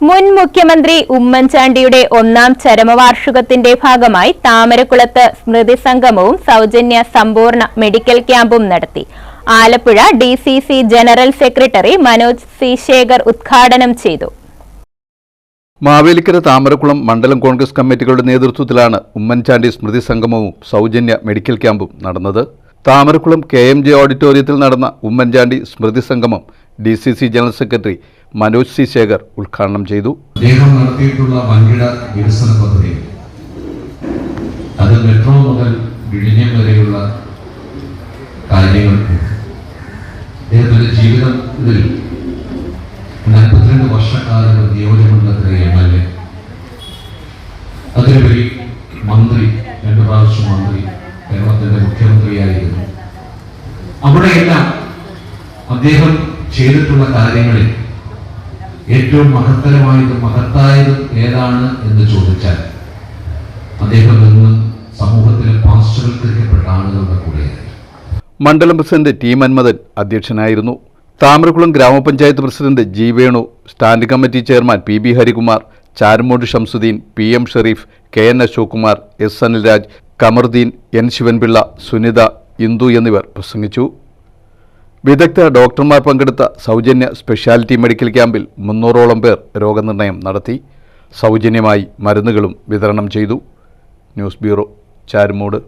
മുൻ മുഖ്യമന്ത്രി ഉമ്മൻചാണ്ടിയുടെ ഒന്നാം ചരമവാർഷികത്തിന്റെ ഭാഗമായി താമരക്കുളത്ത് സ്മൃതി സംഗമവും സൗജന്യ സമ്പൂർണ മെഡിക്കൽ ക്യാമ്പും നടത്തി. Alappuzha D general secretary Manoj C Shekhar ഉദ്ഘാടനം ചെയ്തു. മാവേലിക്കര താമരക്കുളം മണ്ഡലം കോൺഗ്രസ് കമ്മിറ്റികളുടെ നേതൃത്വത്തിലാണ് ഉമ്മൻചാണ്ടി സ്മൃതി സംഗമവും സൗജന്യ മെഡിക്കൽ ക്യാമ്പും നടന്നത്. താമരക്കുളം കെ എം ജെ ഓഡിറ്റോറിയത്തിൽ നടന്ന ഉമ്മൻചാണ്ടി സ്മൃതി സംഗമം D C C general secretary Manoj C Shekhar ഉദ്ഘാടനം ചെയ്തു. അദ്ദേഹം നടത്തിയിട്ടുള്ള വൻകിട വികസന പദ്ധതി അത് മെട്രോ മുതൽ വിഴിഞ്ഞം വരെയുള്ള കാര്യങ്ങൾ. അദ്ദേഹത്തിന്റെ ജീവിതത്തിൽ നാൽപ്പത്തിരണ്ട് വർഷക്കാലം നിയോജകമണ്ഡലത്തിലെ എം എൽ എ. അതിലുപരി മന്ത്രി രണ്ടു പ്രാവശ്യം മന്ത്രി കേരളത്തിന്റെ മുഖ്യമന്ത്രിയായിരുന്നു. അവിടെയെല്ലാം അദ്ദേഹം ചെയ്തിട്ടുള്ള കാര്യങ്ങളിൽ ഏറ്റവും മഹത്തരമായതും മഹത്തായതും ഏതാണ് എന്ന് ചോദിച്ചാൽ അദ്ദേഹം ഇന്ന് സമൂഹത്തിലെ പാർശ്വവൽക്കരിക്കപ്പെട്ട ആളുകളുടെ കൂടെയായിരുന്നു. മണ്ഡലം പ്രസിഡന്റ് ടി മന്മഥൻ അധ്യക്ഷനായിരുന്നു. Thamarakulam grama panchayat president G Venu standing committee chairman P B Harikumar Charummood Shamsuddin P M Sherif K N Ashok Kumar S Anilraj Kamaruddin N Sivanpillai Sunitha Indu എന്നിവർ പ്രസംഗിച്ചു. വിദഗ്ധ ഡോക്ടർമാർ പങ്കെടുത്ത സൗജന്യ സ്പെഷ്യാലിറ്റി മെഡിക്കൽ ക്യാമ്പിൽ മുന്നൂറോളം പേർ രോഗനിർണയം നടത്തി. സൗജന്യമായി മരുന്നുകളും വിതരണം ചെയ്തു. News bureau Charummood.